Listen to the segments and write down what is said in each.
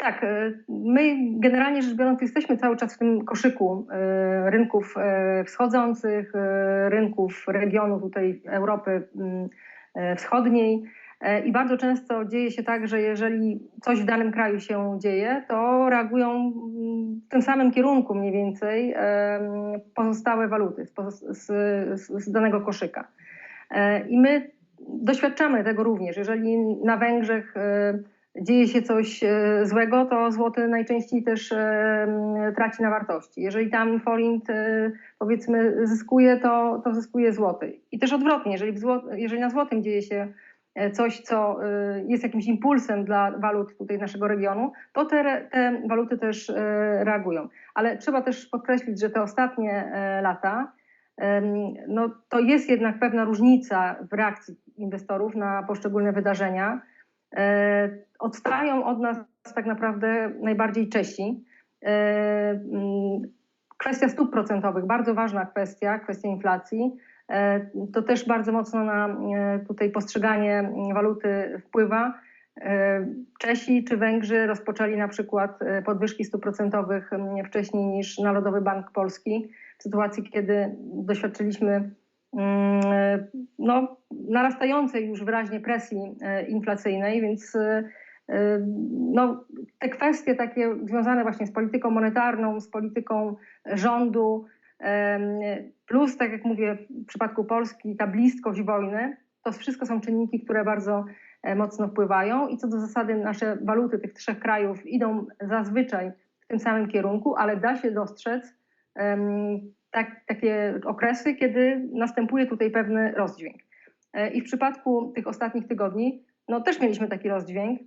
Tak, e, my generalnie rzecz biorąc jesteśmy cały czas w tym koszyku e, rynków e, wschodzących, rynków regionu tutaj Europy mm, Wschodniej i bardzo często dzieje się tak, że jeżeli coś w danym kraju się dzieje, to reagują mm, w tym samym kierunku mniej więcej pozostałe waluty z, danego koszyka. I my doświadczamy tego również. Jeżeli na Węgrzech dzieje się coś e, złego, to złoty najczęściej też e, traci na wartości. Jeżeli tam forint e, powiedzmy zyskuje, to, to zyskuje złoty. I też odwrotnie, jeżeli, jeżeli na złotym dzieje się coś, co jest jakimś impulsem dla walut tutaj naszego regionu, to te, te waluty też reagują. Ale trzeba też podkreślić, że te ostatnie lata no, to jest jednak pewna różnica w reakcji inwestorów na poszczególne wydarzenia. E, Odstają od nas tak naprawdę najbardziej Czesi. E, mm, Kwestia stóp procentowych, bardzo ważna kwestia, kwestia inflacji. E, To też bardzo mocno na tutaj postrzeganie waluty wpływa. Czesi czy Węgrzy rozpoczęli na przykład podwyżki stóp procentowych m, wcześniej niż Narodowy Bank Polski, w sytuacji, kiedy doświadczyliśmy mm, no, narastającej już wyraźnie presji e, inflacyjnej, więc e, e, no, te kwestie takie związane właśnie z polityką monetarną, z polityką rządu, plus, tak jak mówię, w przypadku Polski, ta bliskość wojny, to wszystko są czynniki, które bardzo e, mocno wpływają i co do zasady nasze waluty tych trzech krajów idą zazwyczaj w tym samym kierunku, ale da się dostrzec tak, takie okresy, kiedy następuje tutaj pewny rozdźwięk. E, I w przypadku tych ostatnich tygodni, no też mieliśmy taki rozdźwięk.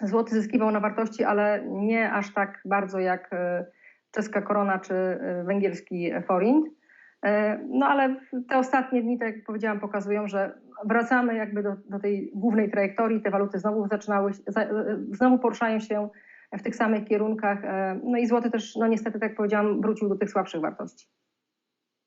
Złoty zyskiwał na wartości, ale nie aż tak bardzo jak e, czeska korona czy e, węgierski forint. No ale te ostatnie dni, tak jak powiedziałam, pokazują, że wracamy jakby do, do tej głównej trajektorii. Te waluty znowu zaczynały, znowu poruszają się w tych samych kierunkach. e, No i złoty też, no niestety, tak jak powiedziałam, wrócił do tych słabszych wartości.